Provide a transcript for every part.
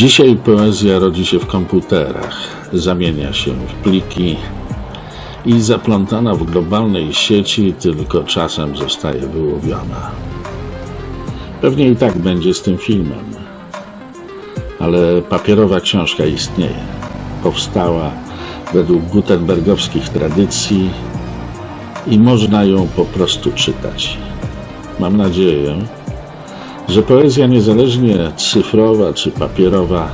Dzisiaj poezja rodzi się w komputerach, zamienia się w pliki i zaplątana w globalnej sieci tylko czasem zostaje wyłowiona. Pewnie i tak będzie z tym filmem, ale papierowa książka istnieje. Powstała według gutenbergowskich tradycji i można ją po prostu czytać. Mam nadzieję, że poezja niezależnie cyfrowa czy papierowa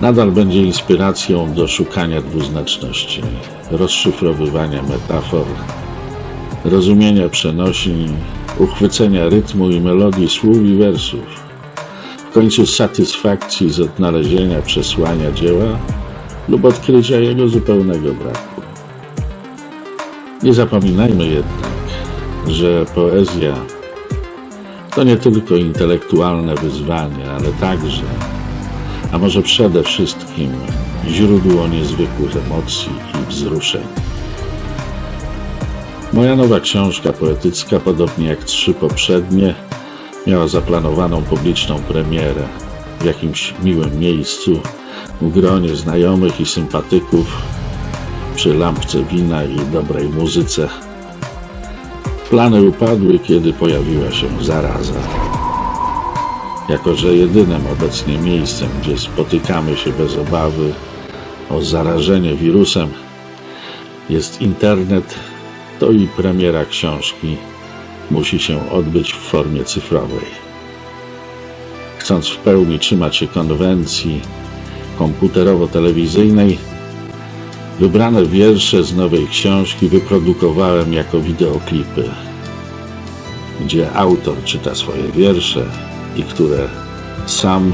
nadal będzie inspiracją do szukania dwuznaczności, rozszyfrowywania metafor, rozumienia przenosin, uchwycenia rytmu i melodii słów i wersów, w końcu satysfakcji z odnalezienia przesłania dzieła lub odkrycia jego zupełnego braku. Nie zapominajmy jednak, że poezja to nie tylko intelektualne wyzwanie, ale także, a może przede wszystkim, źródło niezwykłych emocji i wzruszeń. Moja nowa książka poetycka, podobnie jak trzy poprzednie, miała zaplanowaną publiczną premierę w jakimś miłym miejscu, w gronie znajomych i sympatyków, przy lampce wina i dobrej muzyce. Plany upadły, kiedy pojawiła się zaraza. Jako, że jedynym obecnie miejscem, gdzie spotykamy się bez obawy o zarażenie wirusem, jest internet, to i premiera książki musi się odbyć w formie cyfrowej. Chcąc w pełni trzymać się konwencji komputerowo-telewizyjnej, Wybrane wiersze z nowej książki wyprodukowałem jako wideoklipy, gdzie autor czyta swoje wiersze i które sam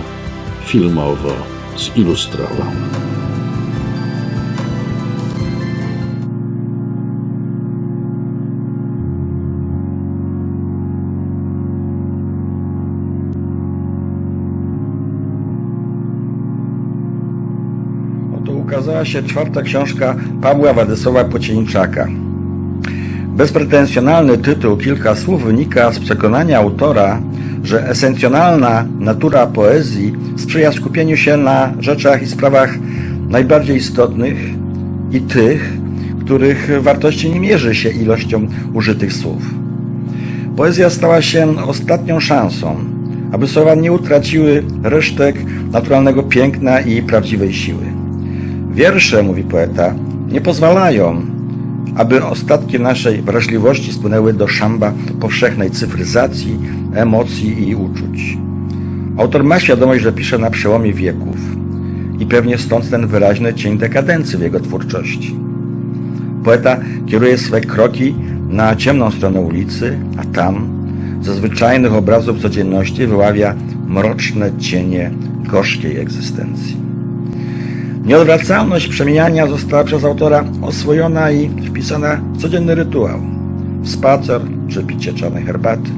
filmowo zilustrował. Oto ukazała się czwarta książka Pawła Władysława Pocieniczaka. Bezpretensjonalny tytuł Kilka słów wynika z przekonania autora, że esencjonalna natura poezji sprzyja skupieniu się na rzeczach i sprawach najbardziej istotnych i tych, których wartości nie mierzy się ilością użytych słów. Poezja stała się ostatnią szansą, aby słowa nie utraciły resztek naturalnego piękna i prawdziwej siły. Wiersze, mówi poeta, nie pozwalają, aby ostatki naszej wrażliwości spłynęły do szamba powszechnej cyfryzacji, emocji i uczuć. Autor ma świadomość, że pisze na przełomie wieków i pewnie stąd ten wyraźny cień dekadencji w jego twórczości. Poeta kieruje swe kroki na ciemną stronę ulicy, a tam ze zwyczajnych obrazów codzienności wyławia mroczne cienie gorzkiej egzystencji. Nieodwracalność przemieniania została przez autora oswojona i wpisana w codzienny rytuał. Spacer czy picie czarnej herbaty.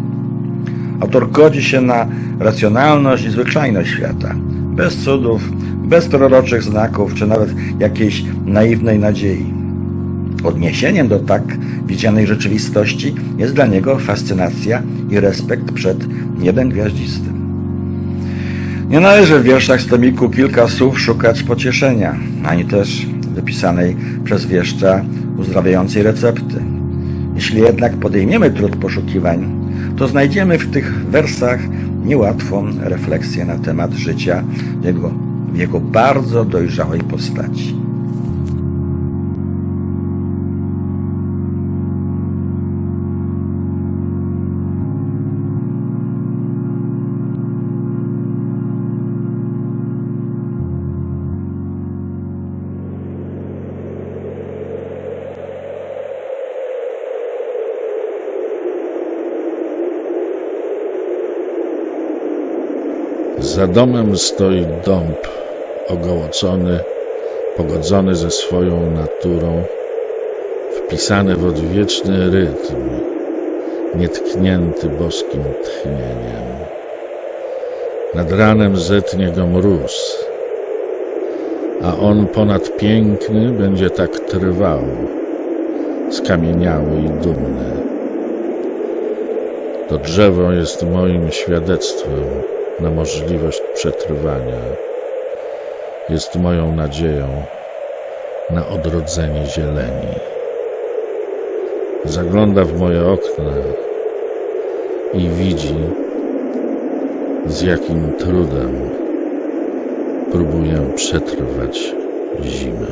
Autor godzi się na racjonalność i zwyczajność świata. Bez cudów, bez proroczych znaków, czy nawet jakiejś naiwnej nadziei. Odniesieniem do tak widzianej rzeczywistości jest dla niego fascynacja i respekt przed niebem gwiaździstym. Nie należy w wierszach z tomiku kilka słów szukać pocieszenia, ani też wypisanej przez wieszcza uzdrawiającej recepty. Jeśli jednak podejmiemy trud poszukiwań, to znajdziemy w tych wersach niełatwą refleksję na temat życia w jego, w jego bardzo dojrzałej postaci. Za domem stoi dąb, ogołocony, pogodzony ze swoją naturą, wpisany w odwieczny rytm, nietknięty boskim tchnieniem. Nad ranem zetnie go mróz, a on ponad piękny będzie tak trwał, skamieniały i dumny. To drzewo jest moim świadectwem na możliwość przetrwania. jest moją nadzieją na odrodzenie zieleni. Zagląda w moje okna i widzi, z jakim trudem próbuję przetrwać zimę.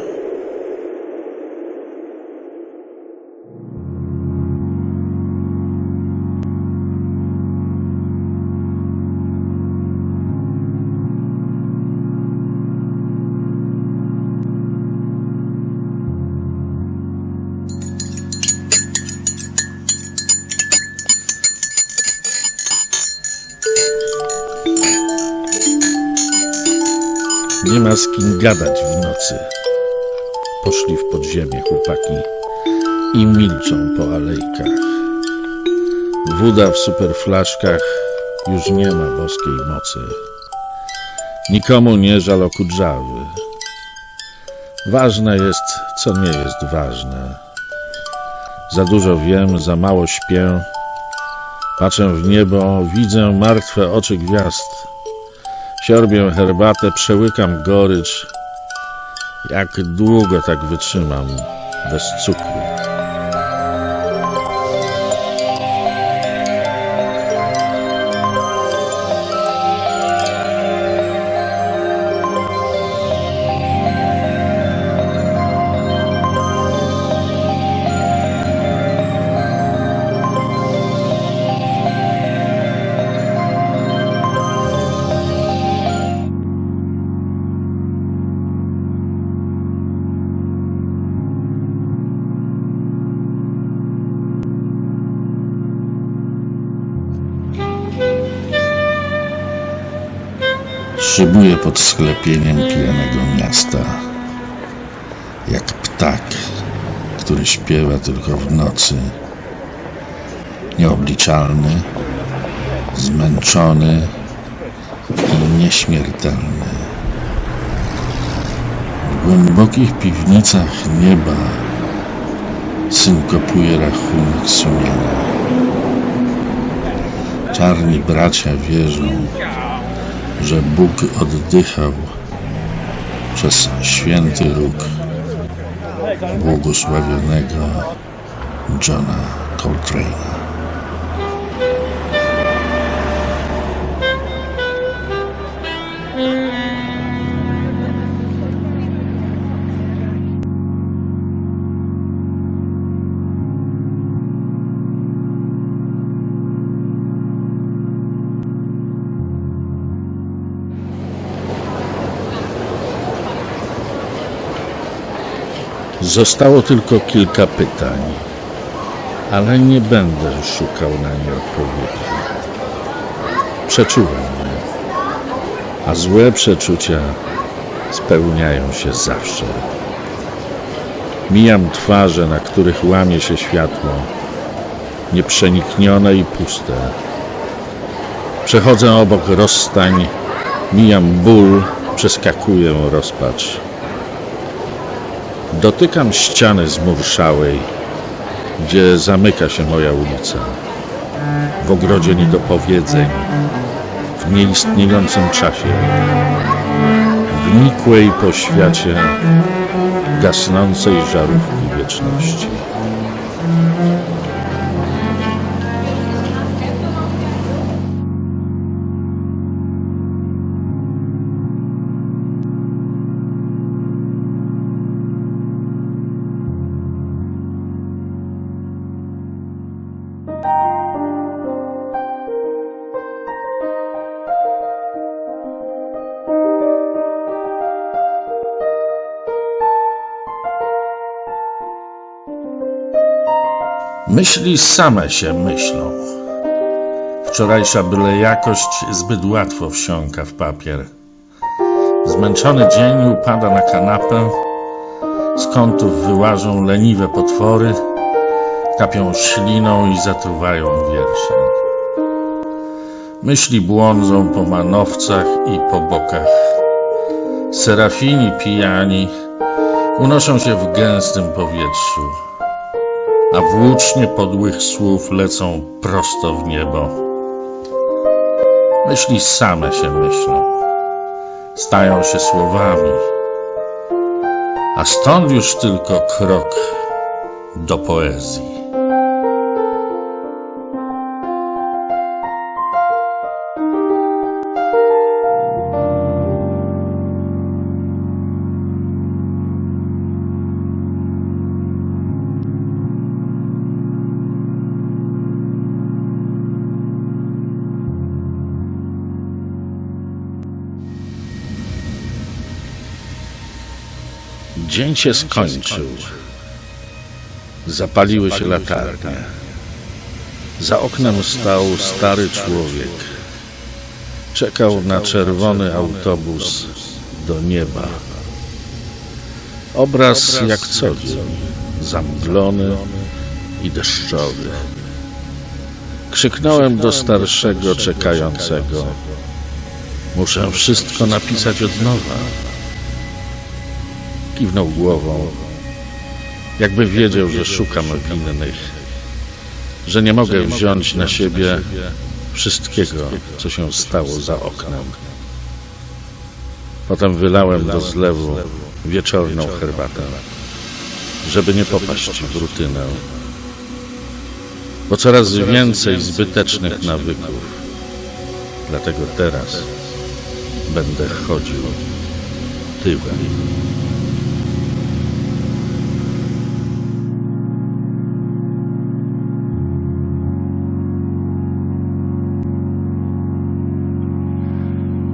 Nie ma z kim gadać w nocy. Poszli w podziemie chłopaki i milczą po alejkach. Woda w superflaszkach już nie ma boskiej mocy. Nikomu nie żal okudrzawy. Ważne jest, co nie jest ważne. Za dużo wiem, za mało śpię. Patrzę w niebo, widzę martwe oczy gwiazd. Siorbię herbatę, przełykam gorycz. Jak długo tak wytrzymam bez cukru? Szybuję pod sklepieniem pijanego miasta, jak ptak, który śpiewa tylko w nocy. Nieobliczalny, zmęczony i nieśmiertelny. W głębokich piwnicach nieba synkopuje rachunek sumienia. Czarni bracia wierzą, że Bóg oddychał przez święty róg błogosławionego Johna Coltrane'a. Zostało tylko kilka pytań, ale nie będę szukał na nie odpowiedzi. Przeczułem je, a złe przeczucia spełniają się zawsze. Mijam twarze, na których łamie się światło, nieprzeniknione i puste. Przechodzę obok rozstań, mijam ból, przeskakuję rozpacz. Dotykam ściany zmurszałej, gdzie zamyka się moja ulica. W ogrodzie niedopowiedzeń, w nieistniejącym czasie, w nikłej poświacie gasnącej żarówki wieczności. Myśli same się myślą. Wczorajsza byle jakość zbyt łatwo wsiąka w papier. Zmęczony dzień upada na kanapę, z kątów wyłażą leniwe potwory, kapią śliną i zatruwają wiersze. Myśli błądzą po manowcach i po bokach. Serafini pijani unoszą się w gęstym powietrzu a włócznie podłych słów lecą prosto w niebo. Myśli same się myślą. stają się słowami, a stąd już tylko krok do poezji. Dzień się skończył. Zapaliły się latarnie. Za oknem stał stary człowiek. Czekał na czerwony autobus do nieba. Obraz jak co dzień, zamglony i deszczowy. Krzyknąłem do starszego czekającego. Muszę wszystko napisać od nowa. Kiwnął głową, jakby wiedział, że szukam winnych, że nie mogę wziąć na siebie wszystkiego, co się stało za oknem. Potem wylałem do zlewu wieczorną herbatę, żeby nie popaść w rutynę, bo coraz więcej zbytecznych nawyków. Dlatego teraz będę chodził tyłem.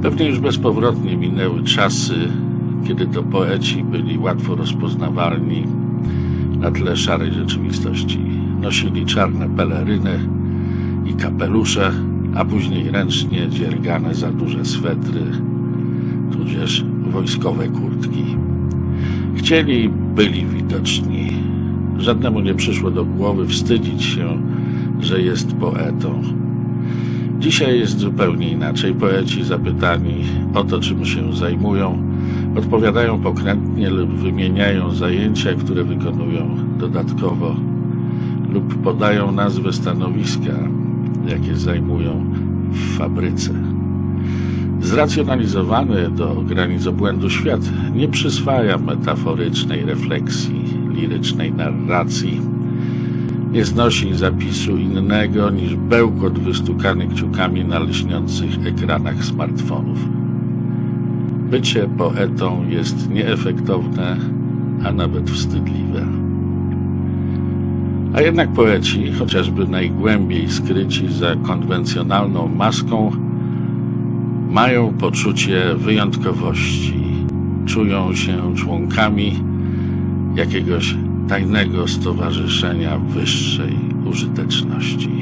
Pewnie już bezpowrotnie minęły czasy, kiedy to poeci byli łatwo rozpoznawalni na tle szarej rzeczywistości. Nosili czarne peleryny i kapelusze, a później ręcznie dziergane za duże swetry, tudzież wojskowe kurtki. Chcieli i byli widoczni. Żadnemu nie przyszło do głowy wstydzić się, że jest poetą. Dzisiaj jest zupełnie inaczej. Poeci zapytani o to, czym się zajmują, odpowiadają pokrętnie lub wymieniają zajęcia, które wykonują dodatkowo, lub podają nazwę stanowiska, jakie zajmują w fabryce. Zracjonalizowany do granic obłędu świat nie przyswaja metaforycznej refleksji, lirycznej narracji, nie znosi zapisu innego niż bełkot wystukany kciukami na lśniących ekranach smartfonów. Bycie poetą jest nieefektowne, a nawet wstydliwe. A jednak poeci, chociażby najgłębiej skryci za konwencjonalną maską, mają poczucie wyjątkowości, czują się członkami jakiegoś tajnego stowarzyszenia wyższej użyteczności.